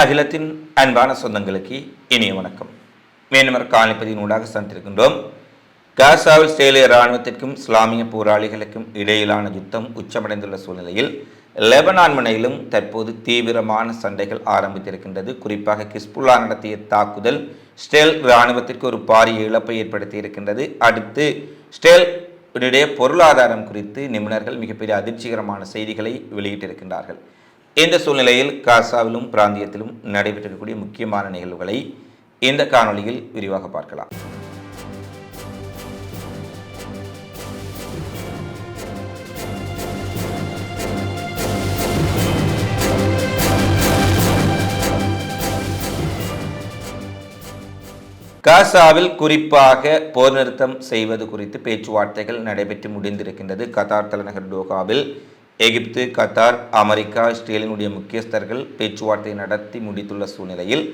அகிலத்தின் அன்பான சொந்தங்களுக்கு இனிய வணக்கம். மேன்மர் காணிப்பதின் ஊடாக சந்திருக்கின்றோம் காசாவில் இஸ்ரேலிய இராணுவத்திற்கும் இஸ்லாமிய போராளிகளுக்கும் இடையிலான யுத்தம் உச்சமடைந்துள்ள சூழ்நிலையில் லெபனான் முனையிலும் தற்போது தீவிரமான சண்டைகள் ஆரம்பித்திருக்கின்றது. குறிப்பாக கிஸ்புல்லா நடத்திய தாக்குதல் ஸ்டேல் இராணுவத்திற்கு ஒரு பாரிய இழப்பை ஏற்படுத்தி இருக்கின்றது அடுத்து ஸ்டேல் பொருளாதாரம் குறித்து நிபுணர்கள் மிகப்பெரிய அதிர்ச்சிகரமான செய்திகளை வெளியிட்டிருக்கின்றார்கள். இந்த சூழ்நிலையில் காசாவிலும் பிராந்தியத்திலும் நடைபெற்றிருக்கக்கூடிய முக்கியமான நிகழ்வுகளை இந்த காணொளியில் விரிவாக பார்க்கலாம். காசாவில் குறிப்பாக போர் நிறுத்தம் செய்வது குறித்து பேச்சுவார்த்தைகள் நடைபெற்று முடிந்திருக்கின்றது. கத்தார் தலைநகர் டோகாவில் எகிப்து கத்தார் அமெரிக்கா இஸ்ரேலினுடைய முக்கியஸ்தர்கள் பேச்சுவார்த்தை நடத்தி முடித்துள்ள சூழ்நிலையில்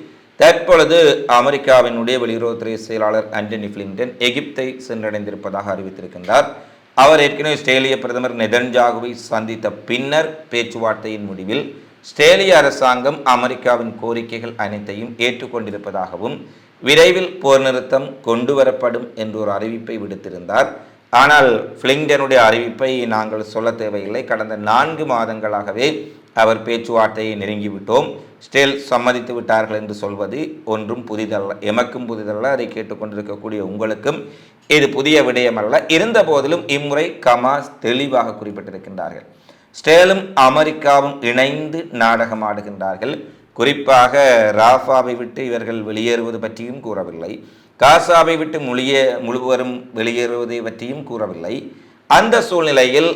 தற்பொழுது அமெரிக்காவினுடைய வெளியுறவுத்துறை செயலாளர் ஆண்டனி பிளிங்டன் எகிப்தை சென்றடைந்திருப்பதாக அறிவித்திருக்கின்றார். அவர் ஏற்கனவே இஸ்ரேலிய பிரதமர் நெதன்ஜாகுவை சந்தித்த பின்னர் பேச்சுவார்த்தையின் முடிவில் இஸ்ரேலிய அரசாங்கம் அமெரிக்காவின் கோரிக்கைகள் அனைத்தையும் ஏற்றுக்கொண்டிருப்பதாகவும் விரைவில் போர் நிறுத்தம் கொண்டு வரப்படும் என்று ஒரு அறிவிப்பை விடுத்திருந்தார். ஆனால் பிளிங்டனுடைய அறிவிப்பை நாங்கள் சொல்ல தேவையில்லை. கடந்த நான்கு மாதங்களாகவே அவர் பேச்சுவார்த்தையை நெருங்கிவிட்டோம். ஸ்டேல் சம்மதித்து விட்டார்கள் என்று சொல்வது ஒன்றும் புதிதல்ல எமக்கும் புதிதல்ல. அதை கேட்டுக்கொண்டிருக்கக்கூடிய உங்களுக்கும் இது புதிய விடயமல்ல. இருந்த போதிலும் இம்முறை கமாஸ் தெளிவாக குறிப்பிட்டிருக்கின்றார்கள். ஸ்டேலும் அமெரிக்காவும் இணைந்து நாடகமாடுகின்றார்கள் குறிப்பாக ராஃபாவை விட்டு இவர்கள் வெளியேறுவது பற்றியும் கூறவில்லை. காசாவை விட்டு முழிய முழுவரும் வெளியேறுவதை பற்றியும் கூறவில்லை. அந்த சூழ்நிலையில்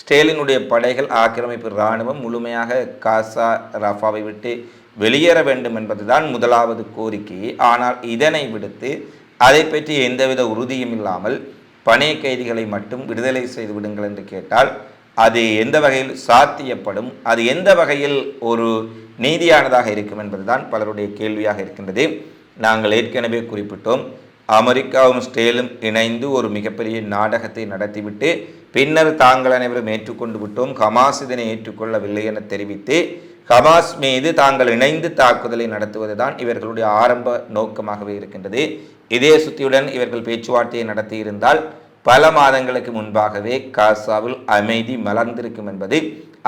ஸ்டேலினுடைய படைகள் ஆக்கிரமிப்பு இராணுவம் முழுமையாக காசா ரஃபாவை விட்டு வெளியேற வேண்டும் என்பதுதான் முதலாவது கோரிக்கை. ஆனால் இதனை விடுத்து அதை பற்றி எந்தவித உறுதியும் இல்லாமல் பணைய கைதிகளை மட்டும் விடுதலை செய்து விடுங்கள் என்று கேட்டால் அது எந்த வகையில் சாத்தியப்படும்? அது எந்த வகையில் ஒரு நீதியானதாக இருக்கும் என்பதுதான் பலருடைய கேள்வியாக இருக்கின்றது. நாங்கள் ஏற்கனவே குறிப்பிட்டோம் அமெரிக்காவும் ஸ்டேலும் இணைந்து ஒரு மிகப்பெரிய நாடகத்தை நடத்திவிட்டு பின்னர் தாங்கள் அனைவரும் ஏற்றுக்கொண்டு விட்டோம் ஹமாஸ் இதனை ஏற்றுக்கொள்ளவில்லை என தெரிவித்து ஹமாஸ் மீது தாங்கள் இணைந்து தாக்குதலை நடத்துவதுதான் இவர்களுடைய ஆரம்ப நோக்கமாகவே இருக்கின்றது. இதே சுத்தியுடன் இவர்கள் பேச்சுவார்த்தையை நடத்தியிருந்தால் பல மாதங்களுக்கு முன்பாகவே காசாவில் அமைதி மலர்ந்திருக்கும் என்பது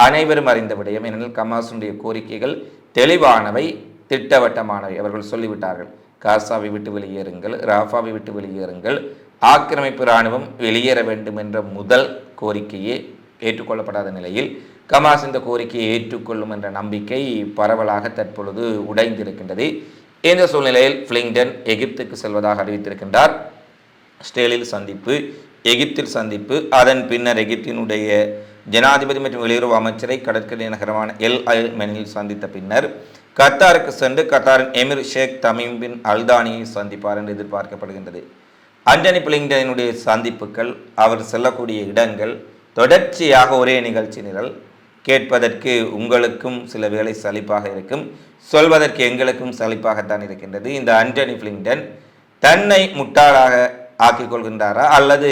அனைவரும் அறிந்த விடயம். ஏனெனில் கமாசுடைய கோரிக்கைகள் தெளிவானவை. திட்டவட்டமானவை. அவர்கள் சொல்லிவிட்டார்கள் காசாவை விட்டு வெளியேறுங்கள் ராஃபாவை விட்டு வெளியேறுங்கள் ஆக்கிரமிப்பு இராணுவம் வெளியேற வேண்டும் என்ற முதல் கோரிக்கையே ஏற்றுக்கொள்ளப்படாத நிலையில் கமாஸ் இந்த கோரிக்கையை ஏற்றுக்கொள்ளும் என்ற நம்பிக்கை பரவலாக தற்பொழுது உடைந்திருக்கின்றது. இந்த சூழ்நிலையில் பிளிங்டன் எகிப்துக்கு செல்வதாக அறிவித்திருக்கின்றார். ஸ்டேலில் சந்திப்பு எகிப்தில் சந்திப்பு அதன் பின்னர் எகிப்தினுடைய ஜனாதிபதி மற்றும் வெளியுறவு அமைச்சரை கடற்கரை நகரமான எல் அல் மெனில் சந்தித்த பின்னர் கத்தாருக்கு சென்று கத்தாரின் எமிர் ஷேக் தமீம் பின் அல்தானியை சந்திப்பார் என்று எதிர்பார்க்கப்படுகின்றது. அண்டனி பிளிங்டனுடைய சந்திப்புகள் அவர் செல்லக்கூடிய இடங்கள் தொடர்ச்சியாக ஒரே நிகழ்ச்சி நிரல். கேட்பதற்கு உங்களுக்கும் சில வேலை சலிப்பாக இருக்கும். சொல்வதற்கு எங்களுக்கும் சலிப்பாகத்தான் இருக்கின்றது. இந்த அண்டனி பிளிங்டன் தன்னை முட்டாளாக ஆக்கிக் கொள்கின்றாரா? அல்லது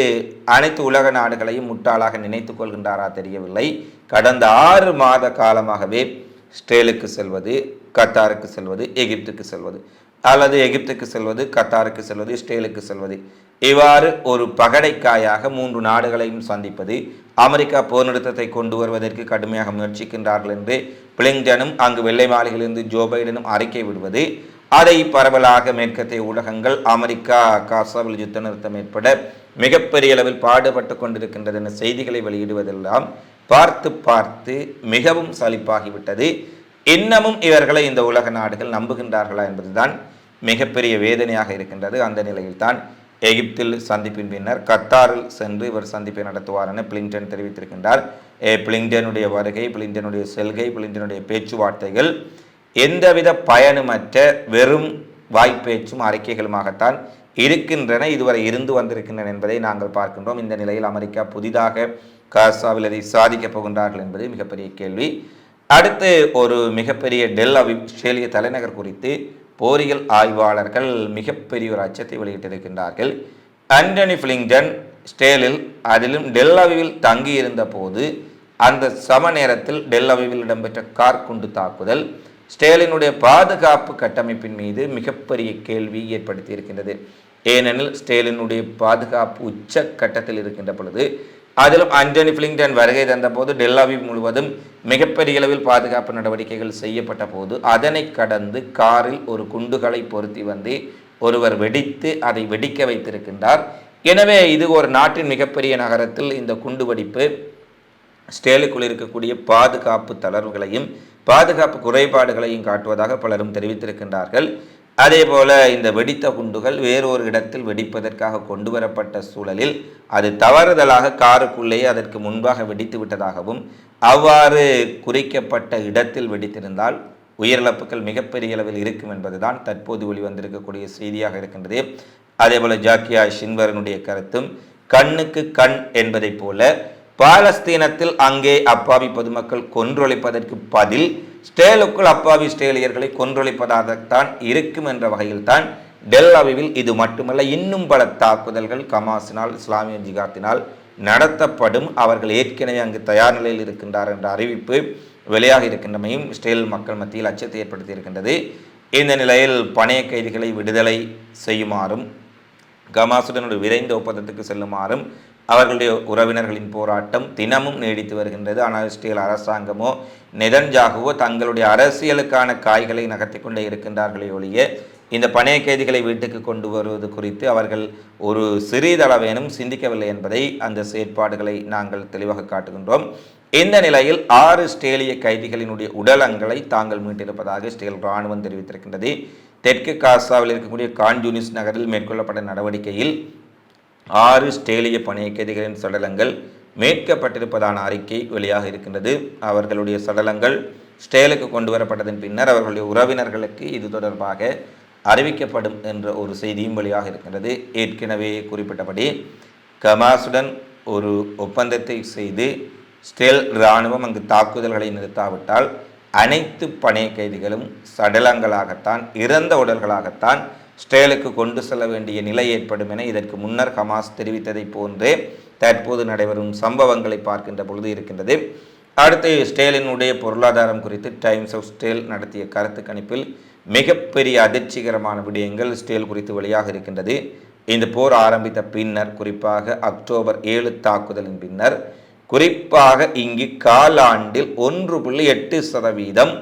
அனைத்து உலக நாடுகளையும் முட்டாளாக நினைத்துக் கொள்கின்றாரா? தெரியவில்லை. கடந்த ஆறு மாத காலமாகவே ஸ்டேலுக்கு செல்வது கத்தாருக்கு செல்வது எகிப்துக்கு செல்வது. அல்லது எகிப்துக்கு செல்வது கத்தாருக்கு செல்வது ஸ்டேலுக்கு செல்வது. இவ்வாறு ஒரு பகடைக்காயாக மூன்று நாடுகளையும் சந்திப்பது அமெரிக்கா போர் நிறுத்தத்தை கொண்டு வருவதற்கு கடுமையாக முயற்சிக்கின்றார்கள் என்று பிளிங்டனும் அங்கு வெள்ளை மாளிகையிலிருந்து ஜோ பைடனும் அறிக்கை விடுவது. அதை பரவலாக மேற்கத்திய ஊடகங்கள் அமெரிக்கா காசாவில் யுத்த நிறுத்தம் ஏற்பட மிகப்பெரிய அளவில் பாடுபட்டு கொண்டிருக்கின்றது என செய்திகளை வெளியிடுவதெல்லாம் பார்த்து பார்த்து மிகவும் சலிப்பாகிவிட்டது. இன்னமும் இவர்களை இந்த உலக நாடுகள் நம்புகின்றார்களா என்பதுதான் மிகப்பெரிய வேதனையாக இருக்கின்றது அந்த நிலையில்தான். எகிப்தில் சந்திப்பின் பின்னர் கத்தாரில் சென்று இவர் சந்திப்பை நடத்துவார் என பிளிங்டன் தெரிவித்திருக்கின்றார். ஏ பிளிங்டனுடைய வருகை பிளிங்டனுடைய செல்கை பிளிங்டனுடைய பேச்சுவார்த்தைகள் எந்தவித பயனுமற்ற வெறும் வாய்ப்பேச்சும் அறிக்கைகளுமாகத்தான் இருக்கின்றன இதுவரை இருந்து வந்திருக்கின்றன என்பதை நாங்கள் பார்க்கின்றோம். இந்த நிலையில் அமெரிக்கா புதிதாக காசாவில் அதை சாதிக்கப் போகின்றார்கள் என்பது மிகப்பெரிய கேள்வி. அடுத்து ஒரு மிகப்பெரிய டெல் அவி ஆஸ்திரேலிய தலைநகர் குறித்து போரியல் ஆய்வாளர்கள் மிகப்பெரிய ஒரு அச்சத்தை வெளியிட்டிருக்கின்றார்கள். ஆண்டனி பிளிங்டன் ஸ்டேலில் அதிலும் டெல் தங்கியிருந்த போது அந்த சம நேரத்தில் டெல் இடம்பெற்ற கார் குண்டு தாக்குதல் ஸ்டேலினுடைய பாதுகாப்பு கட்டமைப்பின் மீது மிகப்பெரிய கேள்வி ஏற்படுத்தி இருக்கின்றது ஏனெனில் ஸ்டேலினுடைய பாதுகாப்பு உச்ச கட்டத்தில் இருக்கின்ற பொழுது அதிலும் ஆண்டனி பிளிங்டன் வருகை தந்தபோது டெல்லாவி முழுவதும் மிகப்பெரிய அளவில் பாதுகாப்பு நடவடிக்கைகள் செய்யப்பட்ட போது அதனை கடந்து காரில் ஒரு குண்டுகளை பொருத்தி வந்து ஒருவர் வெடித்து அதை வெடிக்க வைத்திருக்கின்றார். எனவே இது ஒரு நாட்டின் மிகப்பெரிய நகரத்தில் இந்த குண்டு வெடிப்பு ஸ்டேலுக்குள் இருக்கக்கூடிய பாதுகாப்பு தளர்வுகளையும் பாதுகாப்பு குறைபாடுகளையும் காட்டுவதாக பலரும் தெரிவித்திருக்கின்றார்கள். அதே போல இந்த வெடித்த குண்டுகள் வேறொரு இடத்தில் வெடிப்பதற்காக கொண்டு வரப்பட்ட சூழலில் அது தவறுதலாக காருக்குள்ளேயே அதற்கு முன்பாக வெடித்து விட்டதாகவும் அவ்வாறு குறிக்கப்பட்ட இடத்தில் வெடித்திருந்தால் உயிரிழப்புகள் மிகப்பெரிய அளவில் இருக்கும் என்பதுதான் தற்போது வெளிவந்திருக்கக்கூடிய செய்தியாக இருக்கின்றது. அதேபோல ஜாக்கியா ஷின்வரனுடைய கருத்தும் கண்ணுக்கு கண் என்பதைப் போல பாலஸ்தீனத்தில் அங்கே அப்பாவி பொதுமக்கள் கொன்றொழிப்பதற்கு பதில் ஸ்டேலுக்குள் அப்பாவி ஸ்டேலியர்களை கொன்றொழிப்பதாகத்தான் இருக்கும் என்ற வகையில்தான் டெல் அவிவில் இது மட்டுமல்ல இன்னும் பல தாக்குதல்கள் கமாஸினால் இஸ்லாமிய ஜிகாத்தினால் நடத்தப்படும். அவர்கள் ஏற்கனவே அங்கு தயார் நிலையில் இருக்கின்றார் என்ற அறிவிப்பு வெளியாக இருக்கின்றமையும் இஸ்ரேல் மக்கள் மத்தியில் அச்சத்தை ஏற்படுத்தி இருக்கின்றது இந்த நிலையில் பணைய கைதிகளை விடுதலை செய்யுமாறும் கமாசுடன் ஒரு விரைந்த ஒப்பந்தத்துக்கு செல்லுமாறும் அவர்களுடைய உறவினர்களின் போராட்டம் தினமும் நீடித்து வருகின்றது. ஆனால் இஸ்ரேல் அரசாங்கமோ நெதன்ஜாகவோ தங்களுடைய அரசியலுக்கான காய்களை நகர்த்தி கொண்டே இருக்கின்றார்களே ஒழிய இந்த பணைய கைதிகளை வீட்டுக்கு கொண்டு வருவது குறித்து அவர்கள் ஒரு சிறிதளவேனும் சிந்திக்கவில்லை என்பதை அந்த செயற்பாடுகளை நாங்கள் தெளிவாக காட்டுகின்றோம். இந்த நிலையில் ஆறு ஸ்டேலிய கைதிகளினுடைய உடலங்களை தாங்கள் மீட்டிருப்பதாக ஸ்டேல் இராணுவம் தெரிவித்திருக்கின்றது. தெற்கு காசாவில் இருக்கக்கூடிய கான்ஜூனிஸ் நகரில் மேற்கொள்ளப்பட்ட நடவடிக்கையில் ஆறு ஸ்டேலிய பணைய கைதிகளின் சடலங்கள் மீட்கப்பட்டிருப்பதான அறிக்கை வெளியாக இருக்கின்றது. அவர்களுடைய சடலங்கள் ஸ்டேலுக்கு கொண்டு வரப்பட்டதன் பின்னர் அவர்களுடைய உறவினர்களுக்கு இது தொடர்பாக அறிவிக்கப்படும் என்ற ஒரு செய்தியும் வெளியாக இருக்கின்றது. ஏற்கனவே குறிப்பிட்டபடி கமாசுடன் ஒரு ஒப்பந்தத்தை செய்து ஸ்டேல் இராணுவம் அங்கு தாக்குதல்களை நிறுத்தாவிட்டால் அனைத்து பணைய கைதிகளும் சடலங்களாகத்தான் இறந்த உடல்களாகத்தான் ஸ்டேலுக்கு கொண்டு செல்ல வேண்டிய நிலை ஏற்படும் என இதற்கு முன்னர் ஹமாஸ் தெரிவித்ததை போன்றே தற்போது நடைபெறும் சம்பவங்களை பார்க்கின்ற பொழுது இருக்கின்றது. அடுத்து ஸ்டேலினுடைய பொருளாதாரம் குறித்து டைம்ஸ் ஆஃப் ஸ்டேல் நடத்திய கருத்து கணிப்பில் மிகப்பெரிய அதிர்ச்சிகரமான விடயங்கள் ஸ்டேல் குறித்து வெளியாக இருக்கின்றது. இந்த போர் ஆரம்பித்த பின்னர் குறிப்பாக அக்டோபர் ஏழு தாக்குதலின் பின்னர் குறிப்பாக இங்கு காலாண்டில் ஒன்று புள்ளி எட்டு சதவீதம்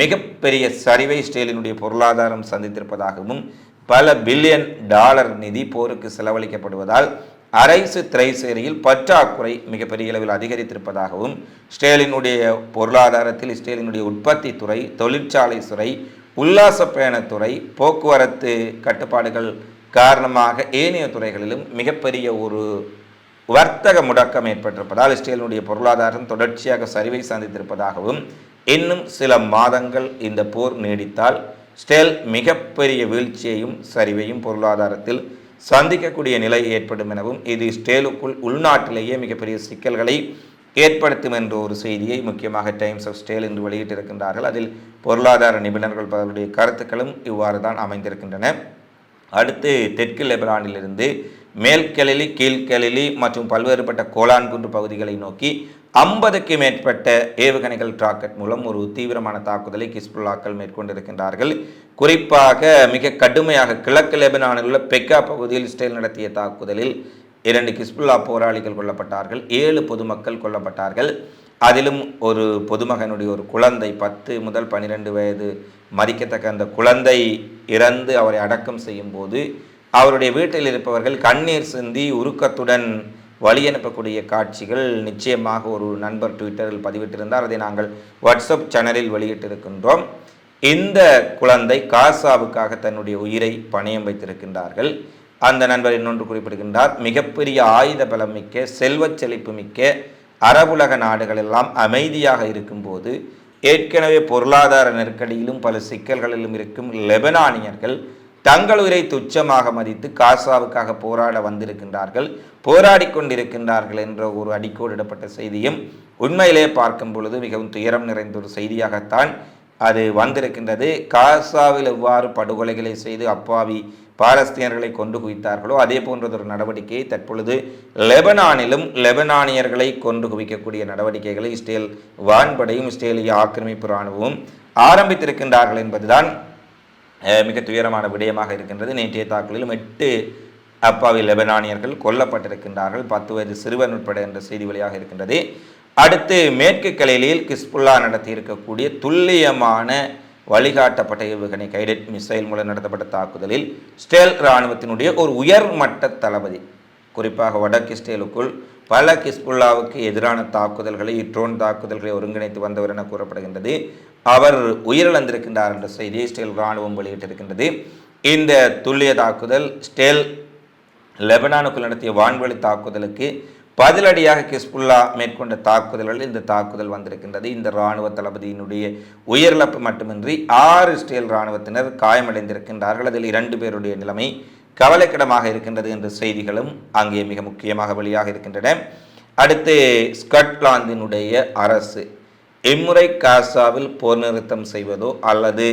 மிகப்பெரிய சரிவை ஸ்டேலினுடைய பொருளாதாரம் சந்தித்திருப்பதாகவும் பல பில்லியன் டாலர் நிதி போருக்கு செலவழிக்கப்படுவதால் அரைசு திரைசேரியில் பற்றாக்குறை மிகப்பெரிய அளவில் அதிகரித்திருப்பதாகவும் ஸ்டேலினுடைய பொருளாதாரத்தில் ஸ்டேலினுடைய உற்பத்தி துறை தொழிற்சாலை துறை உல்லாச பயணத்துறை போக்குவரத்து கட்டுப்பாடுகள் காரணமாக ஏனைய துறைகளிலும் மிகப்பெரிய ஒரு வர்த்தக முடக்கம் ஏற்பட்டிருப்பதால் இஸ்ரேலினுடைய பொருளாதாரம் தொடர்ச்சியாக சரிவை சந்தித்திருப்பதாகவும் இன்னும் சில மாதங்கள் இந்த போர் நீடித்தால் ஸ்டேல் மிகப்பெரிய வீழ்ச்சியையும் சரிவையும் பொருளாதாரத்தில் சந்திக்கக்கூடிய நிலை ஏற்படும் எனவும் இது ஸ்டேலுக்குள் உள்நாட்டிலேயே மிகப்பெரிய சிக்கல்களை ஏற்படுத்தும் என்ற ஒரு செய்தியை முக்கியமாக டைம்ஸ் ஆஃப் ஸ்டேல் என்று வெளியிட்டிருக்கின்றார்கள். அதில் பொருளாதார நிபுணர்கள் பலருடைய கருத்துக்களும் இவ்வாறு தான் அமைந்திருக்கின்றன. அடுத்து தெற்கு லெபனானிலிருந்து மேல்கலிலி கீழ்கலிலி மற்றும் பல்வேறுபட்ட கோலான்குன்று பகுதிகளை நோக்கி ஐம்பதுக்கு மேற்பட்ட ஏவுகணைகள் ராக்கெட் மூலம் ஒரு தீவிரமான தாக்குதலை கிஸ்புல்லாக்கள் மேற்கொண்டிருக்கின்றார்கள். குறிப்பாக மிக கடுமையாக கிழக்கு லெபனானில் உள்ள பெக்கா பகுதியில் இஸ்ரேல் நடத்திய தாக்குதலில் இரண்டு கிஸ்புல்லா போராளிகள் கொல்லப்பட்டார்கள் ஏழு பொதுமக்கள் கொல்லப்பட்டார்கள். அதிலும் ஒரு பொதுமகனுடைய ஒரு குழந்தை பத்து முதல் பன்னிரெண்டு வயது மதிக்கத்தக்க அந்த குழந்தை இறந்து அவரை அடக்கம் செய்யும் போது அவருடைய வீட்டில் இருப்பவர்கள் கண்ணீர் சிந்தி உருக்கத்துடன் வழி அனுப்பக்கூடிய காட்சிகள் நிச்சயமாக ஒரு நண்பர் ட்விட்டரில் பதிவிட்டிருந்தார். அதை நாங்கள் வாட்ஸ்அப் சேனலில் வெளியிட்டிருக்கின்றோம். இந்த குழந்தை காசாவுக்காக தன்னுடைய உயிரை பணயம் வைத்திருக்கின்றார்கள். அந்த நண்பர் இன்னொன்று குறிப்பிடுகின்றார். மிகப்பெரிய ஆயுத பலம் மிக்க செல்வ செழிப்பு மிக்க அரபுலக நாடுகள் எல்லாம் அமைதியாக இருக்கும்போது ஏற்கனவே பொருளாதார நெருக்கடியிலும் பல சிக்கல்களிலும் இருக்கும் லெபனானியர்கள் தங்கள் உயிரை துச்சமாக மதித்து காசாவுக்காக போராட வந்திருக்கின்றார்கள் போராடி கொண்டிருக்கின்றார்கள் என்ற ஒரு அடிக்கோடிடப்பட்ட செய்தியும் உண்மையிலே பார்க்கும் பொழுது மிகவும் துயரம் நிறைந்த ஒரு செய்தியாகத்தான் அது வந்திருக்கின்றது. காசாவில் எவ்வாறு படுகொலைகளை செய்து அப்பாவி பாலஸ்தீனர்களை கொண்டு குவித்தார்களோ அதே போன்றதொரு நடவடிக்கையை தற்பொழுது லெபனானிலும் லெபனானியர்களை கொண்டு குவிக்கக்கூடிய நடவடிக்கைகளை இஸ்ரேல் வான்படையும் இஸ்ரேலிய ஆக்கிரமிப்பு இராணுவமும் ஆரம்பித்திருக்கின்றார்கள் என்பதுதான் மிக துயரமான விடயமாக இருக்கின்றது. நேற்றைய தாக்குதலிலும் எட்டு அப்பாவி லெபனானியர்கள் கொல்லப்பட்டிருக்கின்றார்கள். பத்து வயது சிறுவன் உட்பட என்ற செய்தி வழியாக இருக்கின்றது. அடுத்து மேற்கு கலையிலில் கிஸ்புல்லா நடத்தி இருக்கக்கூடிய துல்லியமான வழிகாட்டப்பட்ட ஏவுகணை கைடட் மிசைல் மூலம் நடத்தப்பட்ட தாக்குதலில் ஸ்டேல் இராணுவத்தினுடைய ஒரு உயர்மட்ட தளபதி குறிப்பாக வடக்கு இஸ்ரேலுக்குள் பல கிஸ்புல்லாவுக்கு எதிரான தாக்குதல்களை ட்ரோன் தாக்குதல்களை ஒருங்கிணைத்து வந்தவர் என கூறப்படுகின்றது. அவர் உயிரிழந்திருக்கின்றார் என்ற செய்தியை ஸ்டேல் இராணுவம் வெளியிட்டிருக்கின்றது. இந்த துல்லிய தாக்குதல் ஸ்டேல் லெபனானுக்குள் நடத்திய வான்வழி தாக்குதலுக்கு பதிலடியாக கிஸ்புல்லா மேற்கொண்ட தாக்குதல்களில் இந்த தாக்குதல் வந்திருக்கின்றது. இந்த இராணுவ தளபதியினுடைய உயிரிழப்பு மட்டுமின்றி ஆறு இஸ்ரேல் இராணுவத்தினர் காயமடைந்திருக்கின்றார்கள். அதில் இரண்டு பேருடைய நிலைமை கவலைக்கிடமாக இருக்கின்றது என்ற செய்திகளும் அங்கே மிக முக்கியமாக வெளியாக இருக்கின்றன. அடுத்து ஸ்காட்லாந்தினுடைய அரசு. இம்முறை காசாவில் போர் நிறுத்தம் செய்வதோ அல்லது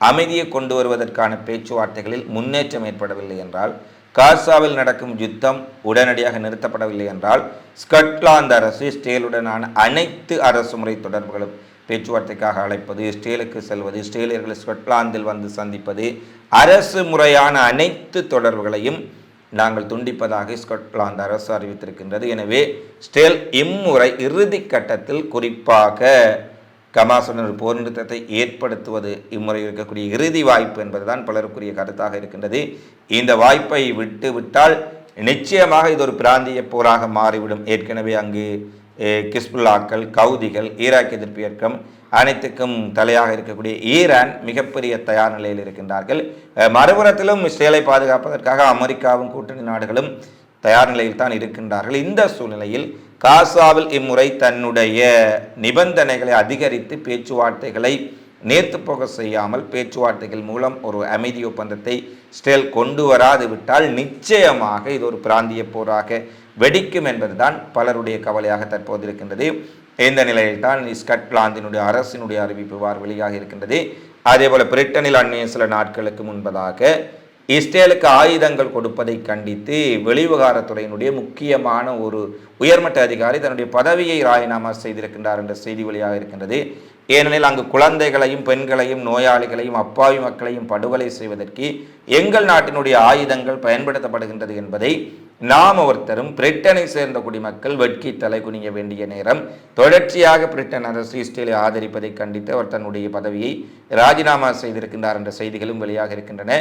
அமைதியை கொண்டு வருவதற்கான பேச்சுவார்த்தைகளில் முன்னேற்றம் ஏற்படவில்லை என்றால் காசாவில் நடக்கும் யுத்தம் உடனடியாக நிறுத்தப்படவில்லை என்றால் ஸ்கட்லாந்து அரசு இஸ்ரேலுடனான அனைத்து அரசு முறை தொடர்புகளும் பேச்சுவார்த்தைக்காக அழைப்பது இஸ்ரேலுக்கு செல்வது இஸ்ரேலியர்களை ஸ்கட்லாந்தில் வந்து சந்திப்பது அரசு முறையான அனைத்து தொடர்புகளையும் நாங்கள் துண்டிப்பதாக ஸ்காட்லாந்து அரசு அறிவித்திருக்கின்றது. எனவே ஸ்டேல் இம்முறை இறுதி கட்டத்தில் குறிப்பாக கமாசுடன் ஒரு போர் நிறுத்தத்தை ஏற்படுத்துவது இம்முறை இருக்கக்கூடிய இறுதி வாய்ப்பு என்பதுதான் பலருக்குரிய கருத்தாக இருக்கின்றது. இந்த வாய்ப்பை விட்டு விட்டால் நிச்சயமாக இது ஒரு பிராந்திய போராக மாறிவிடும். ஏற்கனவே அங்கு கிஸ்புல்லாக்கள் கவுதிகள் ஈராக் எதிர்ப்பு இயக்கம் அனைத்துக்கும் தலையாக இருக்கக்கூடிய ஈரான் மிகப்பெரிய தயார் நிலையில் இருக்கின்றார்கள். மறுபுறத்திலும் இஸ்ரேலை பாதுகாப்பதற்காக அமெரிக்காவும் கூட்டணி நாடுகளும் தயார் நிலையில் தான் இருக்கின்றார்கள். இந்த சூழ்நிலையில் காசாவில் இம்முறை தன்னுடைய நிபந்தனைகளை அதிகரித்து பேச்சுவார்த்தைகளை நேர்த்து போக செய்யாமல் பேச்சுவார்த்தைகள் மூலம் ஒரு அமைதி ஒப்பந்தத்தை ஸ்டேல் கொண்டு வராது விட்டால் நிச்சயமாக இது ஒரு பிராந்திய போராக வெடிக்கும் என்பதுதான் பலருடைய கவலையாக தற்போது இருக்கின்றது. இந்த நிலையில்தான் ஸ்காட்லாந்தினுடைய அரசினுடைய அறிவிப்பு வார் வெளியாக இருக்கின்றது. அதேபோல பிரிட்டனில் அண்மைய சில நாட்களுக்கு முன்பதாக இஸ்ரேலுக்கு ஆயுதங்கள் கொடுப்பதை கண்டித்து வெளிவிவகாரத்துறையினுடைய முக்கியமான ஒரு உயர்மட்ட அதிகாரி தன்னுடைய பதவியை ராஜினாமா செய்திருக்கின்றார் என்ற செய்தி வெளியாக இருக்கின்றது. ஏனெனில் அங்கு குழந்தைகளையும் பெண்களையும் நோயாளிகளையும் அப்பாவி மக்களையும் படுகொலை செய்வதற்கு எங்கள் நாட்டினுடைய ஆயுதங்கள் பயன்படுத்தப்படுகின்றது என்பதை நாம் ஒருத்தரும் பிரிட்டனை சேர்ந்த குடிமக்கள் வெட்கி தலை குனிய வேண்டிய நேரம். தொடர்ச்சியாக பிரிட்டன் அரசு இஸ்ரேலை ஆதரிப்பதை கண்டித்து அவர் தன்னுடைய பதவியை ராஜினாமா செய்திருக்கின்றார் என்ற செய்திகளும் வெளியாக இருக்கின்றன.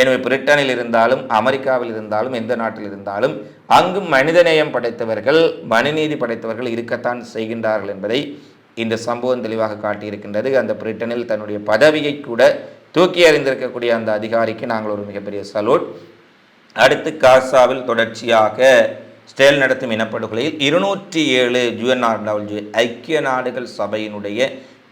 எனவே பிரிட்டனில் இருந்தாலும் அமெரிக்காவில் இருந்தாலும் எந்த நாட்டில் இருந்தாலும் அங்கும் மனிதநேயம் படைத்தவர்கள் மனுநீதி படைத்தவர்கள் இருக்கத்தான் செய்கின்றார்கள் என்பதை இந்த சம்பவம் தெளிவாக காட்டியிருக்கின்றது. அந்த பிரிட்டனில் தன்னுடைய பதவியை கூட தூக்கி அறிந்திருக்கக்கூடிய அந்த அதிகாரிக்கு நாங்கள் ஒரு மிகப்பெரிய சலூட். அடுத்து காசாவில் தொடர்ச்சியாக ஸ்டேல் நடத்தும் இனப்படுகொலையில் இருநூற்றி ஏழு யுஎன்ஆர்டபிள்யூ ஐக்கிய நாடுகள் சபையினுடைய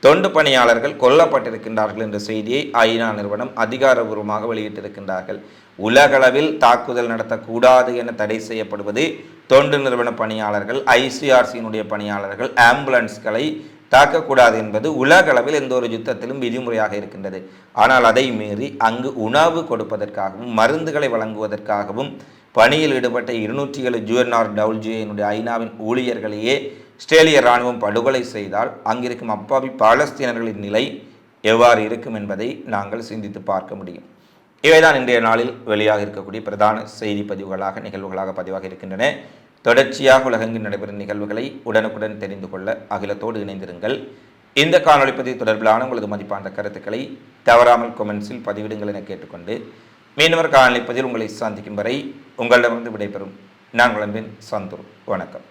தொண்டு பணியாளர்கள் கொல்லப்பட்டிருக்கின்றார்கள் என்ற செய்தியை ஐநா நிறுவனம் அதிகாரபூர்வமாக வெளியிட்டிருக்கின்றார்கள். உலகளவில் தாக்குதல் நடத்தக்கூடாது என தடை செய்யப்படுவது தொண்டு நிறுவன பணியாளர்கள் ஐசிஆர்சியினுடைய பணியாளர்கள் ஆம்புலன்ஸ்களை தாக்கக்கூடாது என்பது உலகளவில் எந்த ஒரு யுத்தத்திலும் விதிமுறையாக இருக்கின்றது. ஆனால் அதை மீறி அங்கு உணவு கொடுப்பதற்காகவும் மருந்துகளை வழங்குவதற்காகவும் பணியில் ஈடுபட்ட இருநூற்றி ஏழு ஜூஎன்ஆர் டவுல்ஜியினுடைய ஐநாவின் ஊழியர்களையே இஸ்ரேலிய இராணுவம் படுகொலை செய்தால் அங்கிருக்கும் அப்பாவி பாலஸ்தீனர்களின் நிலை எவ்வாறு இருக்கும் என்பதை நாங்கள் சிந்தித்து பார்க்க முடியும். இவைதான் இன்றைய நாளில் வெளியாக இருக்கக்கூடிய பிரதான செய்தி பதிவுகளாக நிகழ்வுகளாக பதிவாக இருக்கின்றன. தொடர்ச்சியாக உலகெங்கில் நடைபெறும் நிகழ்வுகளை உடனுக்குடன் தெரிந்து கொள்ள அகிலத்தோடு இணைந்திருங்கள். இந்த காணொலி பதிவு தொடர்பிலான உங்களது மதிப்பான கருத்துக்களை தவறாமல் கொமெண்ட்ஸில் பதிவிடுங்கள் என கேட்டுக்கொண்டு மீனவர் காணொலி காணொளி உங்களை சந்திக்கும் வரை உங்களிடமிருந்து விடைபெறும். நான் உங்கள் சந்தூர். வணக்கம்.